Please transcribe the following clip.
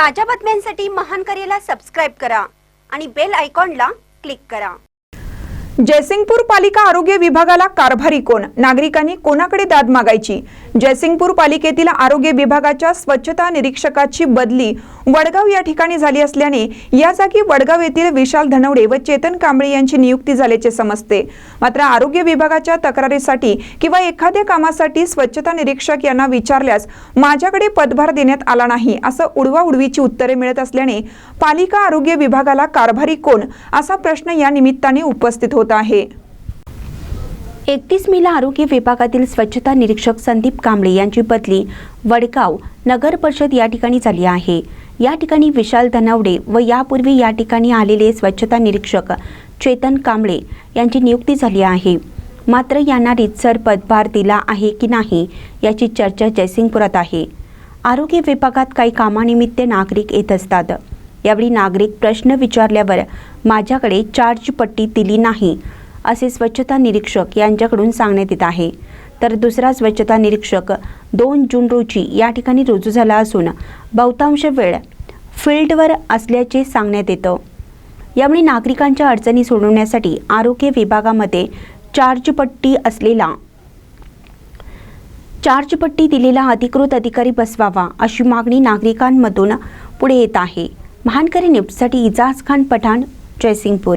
ताज्या बातम्यांसाठी महान करेला सबस्क्राईब करा आणि बेल आयकॉनला क्लिक करा. जयसिंगपूर पालिका आरोग्य विभागाला कारभारी कोण? नागरिकांनी कोणाकडे दाद मागायची? जयसिंगपूर पालिकेतील आरोग्य विभागाच्या स्वच्छता निरीक्षकाची बदली वडगाव या ठिकाणी झाली असल्याने या जागी वडगाव येथील विशाल धनवडे व चेतन कांबळे यांची नियुक्ती झाल्याचे समजते. मात्र आरोग्य विभागाच्या तक्रारीसाठी किंवा एखाद्या कामासाठी स्वच्छता निरीक्षक यांना विचारल्यास माझ्याकडे पदभार देण्यात आला नाही असं उडवाउडवीची उत्तरे मिळत असल्याने पालिका आरोग्य विभागाला कारभारी कोण? असा प्रश्न या निमित्ताने उपस्थित होता. आहे. एकतीस मेला आरोग्य विभागातील स्वच्छता निरीक्षक संदीप कांबळे यांची बदली वडगाव नगर परिषद या ठिकाणी झाली आहे. या ठिकाणी विशाल धनवडे व यापूर्वी या ठिकाणी आलेले स्वच्छता निरीक्षक चेतन कांबळे यांची नियुक्ती झाली आहे. मात्र यांना रितसर पदभार दिला आहे की नाही याची चर्चा जयसिंगपुरात आहे. आरोग्य विभागात काही कामानिमित्त नागरिक येत असतात. यावेळी नागरिक प्रश्न विचारल्यावर माझ्याकडे चार्ज पट्टी दिली नाही असे स्वच्छता निरीक्षक यांच्याकडून सांगण्यात येत आहे. तर दुसरा स्वच्छता निरीक्षक दोन जून रोजी या ठिकाणी रुजू झाला असून बहुतांश वेळ फील्डवर असल्याचे सांगण्यात येतं. यामुळे नागरिकांच्या अडचणी सोडवण्यासाठी आरोग्य विभागामध्ये चार्जपट्टी असलेला चार्जपट्टी दिलेला अधिकृत अधिकारी बसवावा अशी मागणी नागरिकांमधून पुढे येत आहे. महानकरी न्यूजसाठी इजाज खान पठाण जयसिंगपूर.